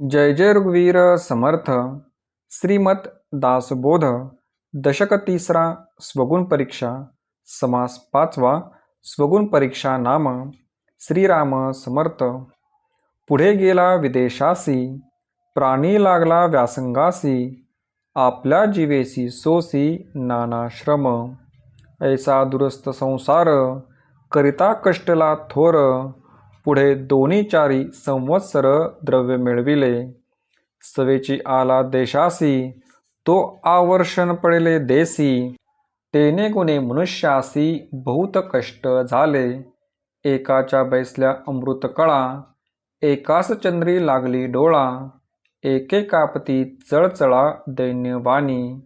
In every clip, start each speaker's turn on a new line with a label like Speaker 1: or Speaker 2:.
Speaker 1: जय जय रघुवीर समर्थ श्रीमत दासबोध दशक तिसरा स्वगुण परीक्षा समास पाचवा स्वगुण परीक्षा नाम श्रीराम समर्थ. पुढे गेला विदेशासी प्राणी लागला व्यासंगासी आपल्या जीवेसी सोसी नानाश्रम. ऐसा दुरस्त संसार करिता कष्टला थोर पुढे दोन्ही चारी संवत्सर द्रव्य मिळविले. सवेची आला देशासी तो आवर्षण पडले देसी. तेने गुणे मनुष्यासी बहुत कष्ट झाले. एकाच्या बैसल्या अमृत कळा एकास चंद्री लागली डोळा एके कापती चळचळा दैन्यवाणी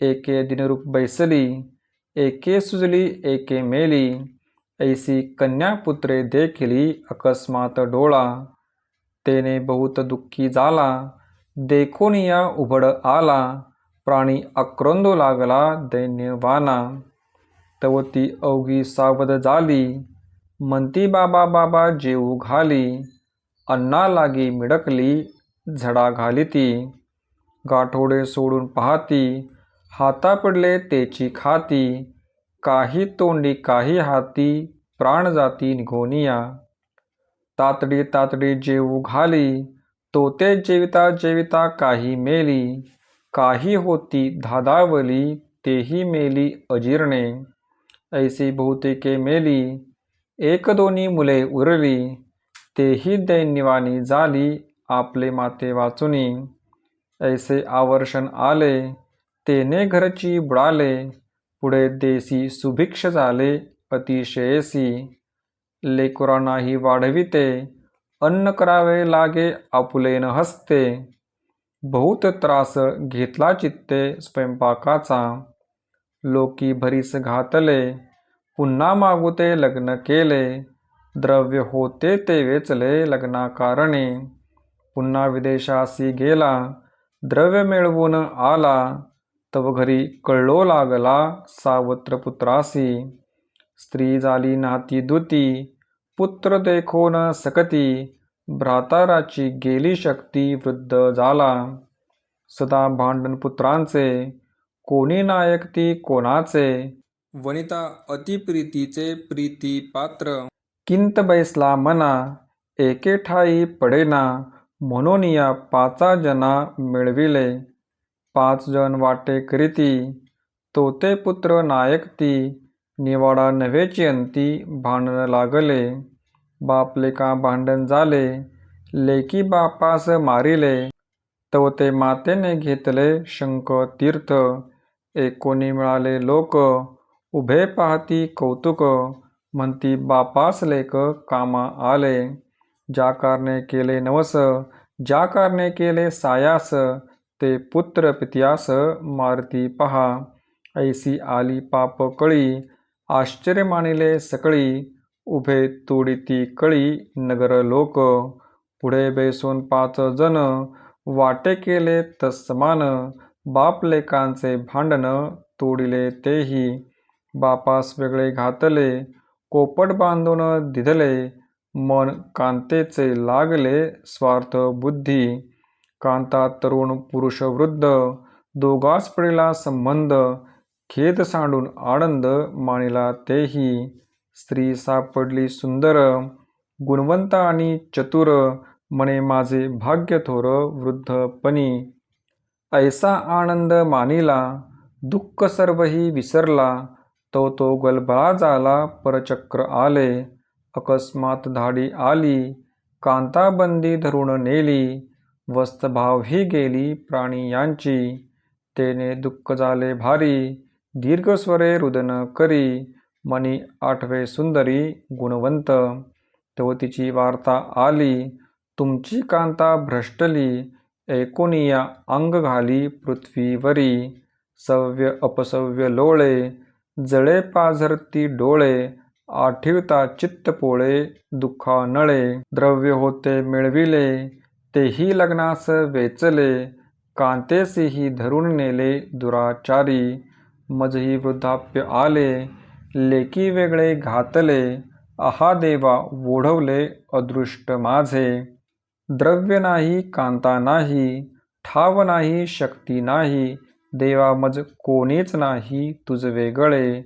Speaker 1: एके दिनरूप बैसली एके सुजली एके मेली. ऐसी कन्यापुत्रे देखिली अकस्मात डोळा. तेने बहुत दुःखी झाला देखोनिया उभड उघड आला. प्राणी आक्रोंदू लागला दैन्यवाना. तव ती अवघी सावध झाली. म्हणती बाबा बाबा जेऊ घाली. अन्ना लागी मिडकली झडा घाली ती. गाठोडे सोडून पाहती. हाता पडले तेची खाती. काही तोंडी काही हाती प्राण जाती निघोनिया तातडी तातडी जेवू घाली तो ते जेविता जेविता काही मेली. काही होती धादावली तेही मेली अजीर्णे. ऐसी बहुतेके मेली एक दोन्ही मुले उरली. तेही दैन्यवानी झाली आपले माते वाचुनी. ऐसे आवर्षण आले तेने घरची बुडाले. पुढे देसी सुभिक्ष झाले अतिशयसी. लेकरांनाही वाढविते अन्न करावे लागे आपुलेन हसते. बहुत त्रास घेतला चित्ते स्वयंपाकाचा. लोकी भरीस घातले पुन्हा मागुते लग्न केले. द्रव्य होते ते वेचले लग्नाकारणे. पुन्हा विदेशासी गेला द्रव्य मिळवून आला. तव घरी कळलो लागला सावत्र पुत्रासी स्त्री झाली नाती दुती पुत्र देखो न सकती भ्राताराची गेली शक्ती वृद्ध झाला. सदा भांडण पुत्रांचे कोणी नायक ती कोणाचे? वनिता अतिप्रीतीचे प्रीती पात्र. किंत बैसला मना एके ठाई पडेना म्हणून या पाचा जना मिळविले. पाच जण वाटे करीती. तोते पुत्र नायक ती निवाडा नव्हेची अंती भांडण लागले. बापले का भांडण झाले? लेकी बापास मारिले. तवते मातेने घेतले शंख तीर्थ. एकोणी मिळाले लोक. उभे पाहती कौतुक. म्हणती बापास लेक कामा आले. ज्या कारणे केले नवस ज्या कारणे केले सायास ते पुत्र पित्यास मारती पहा. ऐसी आली पाप कळी आश्चर्य मानिले सकळी. उभे तोडिती कळी नगर लोक. पुढे बेसून पाच जण वाटे केले तत्समान. बाप लेकांचे भांडण तोडिले तेही. बापास वेगळे घातले कोपट बांधून दिधले. मन कांतेचे लागले स्वार्थ बुद्धी. कांता तरुण पुरुष वृद्ध दोघास पडेला संबंध खेद सांडून आनंद मानिला तेही. स्त्री सापडली सुंदर गुणवंत आणि चतुर म्हणे माझे भाग्य थोर वृद्धपणी ऐसा आनंद मानिला दुःख सर्वही विसरला तो तो गलबळा झाला परचक्र आले. अकस्मात धाडी आली कांताबंदी धरून नेली वस्तभाव ही गेली प्राणी यांची. तेने दुःख झाले भारी दीर्घस्वरे रुदन करी मनी आठवे सुंदरी गुणवंत. तो तिची वार्ता आली तुमची कांता भ्रष्टली ऐकोनिया अंग घाली पृथ्वीवरी. सव्य अपसव्य लोळे जळे पाझरती डोळे आठिवता चित्तपोळे दुःखा नळे द्रव्य होते मिळविले तेही लग्नास वेचले कांतेसीही धरून नेले दुराचारी. मजही वृद्धाप्य आले लेकी वेगळे घातले. आहा देवा ओढवले अदृष्ट माझे. द्रव्य नाही कांता नाही ठाव नाही शक्ती नाही. देवा मज कोणीच नाही तुझ वेगळे.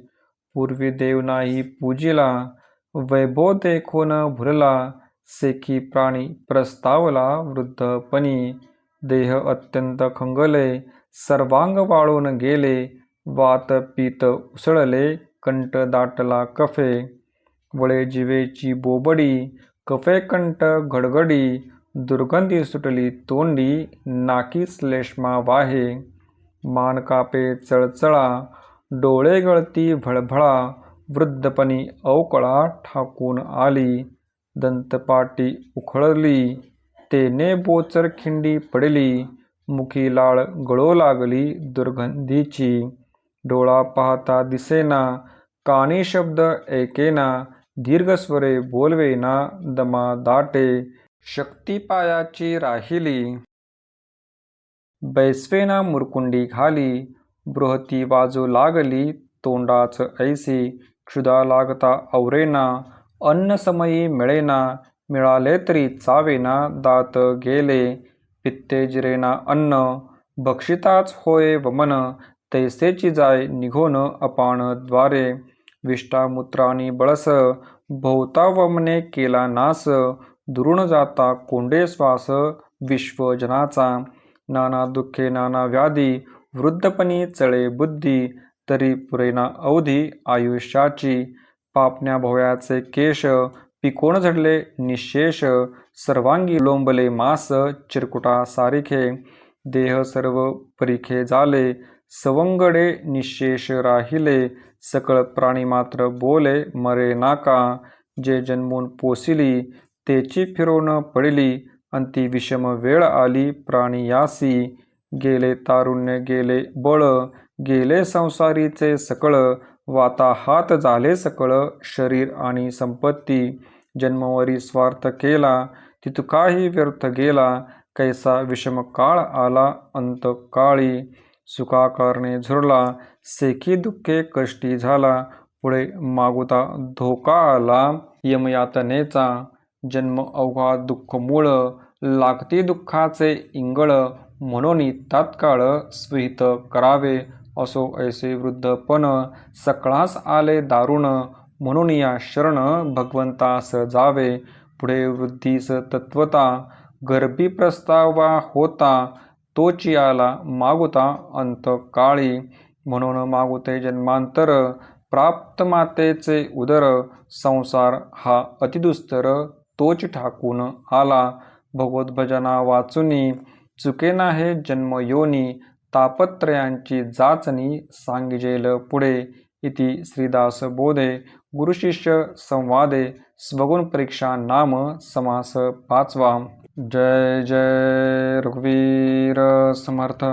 Speaker 1: पूर्वी देव नाही पूजिला वैभव देखून भुलला. सेखी प्राणी प्रस्तावला वृद्धपणी. देह अत्यंत खंगले सर्वांग वाळून गेले वात पीत उसळले कंट दाटला कफे. वळे जिवेची बोबडी कफे कंट गडगडी दुर्गंधी सुटली तोंडी नाकी श्लेष्मा वाहे. मान कापे चळचळा डोळे गळती भळभळा वृद्धपणी अवकळा ठाकून आली. दंतपाटी उखळली तेने बोचर खिंडी पडली मुखी लाळ गळू लागली दुर्गंधीची. डोळा पाहता दिसेना कानी शब्द ऐकेना दीर्घस्वरे बोलवेना दमा दाटे शक्तिपायाची राहिली. बैसवेना मुरकुंडी घाली बृहती वाजू लागली तोंडाच ऐसी क्षुदा लागता औरेना अन्न समयी मिळेना मिळाले तरी चावेना दात गेले पित्ते जिरेना अन्न भक्षिताच होय वमन तैसेची जाय निघोन अपानद्वारे. विष्टामूत्रानी बळस भोवता वमने केला नास दुरुण जाता कोंडे श्वास विश्वजनाचा. नाना दुःखे नाना व्याधी वृद्धपणी चळे बुद्धी तरी पुरेना अवधी आयुष्याची. पापण्या भोवयाचे केश पिकोण झडले निशेष सर्वांगी लोंबले मास चिरकुटा सारिखे देह सर्व परिखे झाले सवंगडे निशेष राहिले सकळ प्राणी मात्र बोले मरे नाका जे जन्मून पोसिली तेची फिरवण पडली अंती विषम वेळ आली प्राणी यासी गेले तारुण्य गेले बळ गेले संसारीचे सकळ वाताहात झाले सकळ शरीर आणि संपत्ती. जन्मवरी स्वार्थ केला तितकाही व्यर्थ गेला कैसा विषम काळ आला अंतकाळी. सुखाकारणे झुरला सेखी दुःखे कष्टी झाला पुढे मागुता धोका आला यमयातनेचा. जन्म अवघा दुःख मूळ लागती दुःखाचे इंगळ म्हणून तात्काळ स्विहित करावे. असो ऐसे वृद्धपण सकळास आले दारुण म्हणून या शरण भगवंतास जावे. पुढे वृद्धीस तत्वता गर्भी प्रस्तावा होता तोची आला मागुता अंतकाळी. म्हणून मागुते जन्मांतर प्राप्त मातेचे उदर संसार हा अतिदुस्तर तोच ठाकून आला. भगवत भजना वाचुनी नाही हे जन्मयोनी तापत्रयांची जाचणी सांगिजेल पुढे इति श्रीदासबोधे गुरुशिष्य संवादे स्वगुण परीक्षा नाम समास पाचवा जय जय रघुवीर समर्थ।